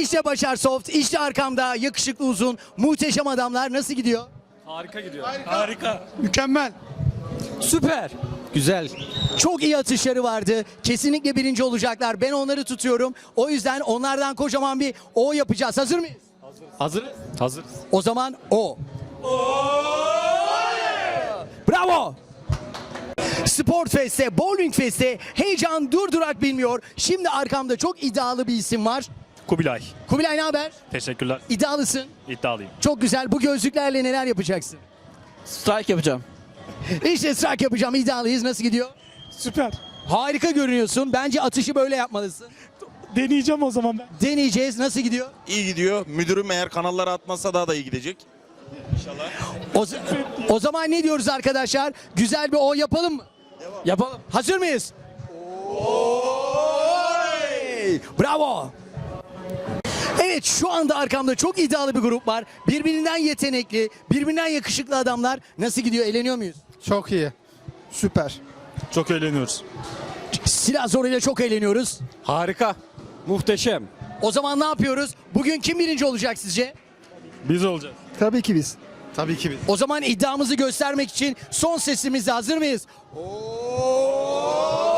İşte Başar Soft, işte arkamda yakışıklı uzun, muhteşem adamlar. Nasıl gidiyor? Harika gidiyor. Harika. Mükemmel. Süper. Güzel. Çok iyi atışları vardı. Kesinlikle birinci olacaklar. Ben onları tutuyorum. O yüzden onlardan kocaman bir O yapacağız. Hazır mıyız? Hazırız. Hazırız. O zaman O. Bravo. Sport Fest'te, Bowling Fest'te heyecan durdurak bilmiyor. Şimdi arkamda çok iddialı bir isim var. Kubilay. Kubilay ne haber? Teşekkürler. İddialısın. İddialıyım. Çok güzel. Bu gözlüklerle neler yapacaksın? Strike yapacağım. İşte strike yapacağım. İddialıyız. Nasıl gidiyor? Süper. Harika görünüyorsun. Bence atışı böyle yapmalısın. Deneyeceğim o zaman ben. Deneyeceğiz. Nasıl gidiyor? İyi gidiyor. Müdürüm eğer kanallara atmazsa daha da iyi gidecek. O, z- o zaman ne diyoruz arkadaşlar? Güzel bir O yapalım mı? Yapalım. Hazır mıyız? Oley! Bravo. Evet şu anda arkamda çok iddialı bir grup var. Birbirinden yetenekli, birbirinden yakışıklı adamlar. Nasıl gidiyor? Eğleniyor muyuz? Çok iyi. Süper. Çok eğleniyoruz. Silah zoruyla çok eğleniyoruz. Harika. Muhteşem. O zaman ne yapıyoruz? Bugün kim birinci olacak sizce? Biz olacağız. Tabii ki biz. Tabii ki biz. O zaman iddiamızı göstermek için son sesimizle hazır mıyız? Oo!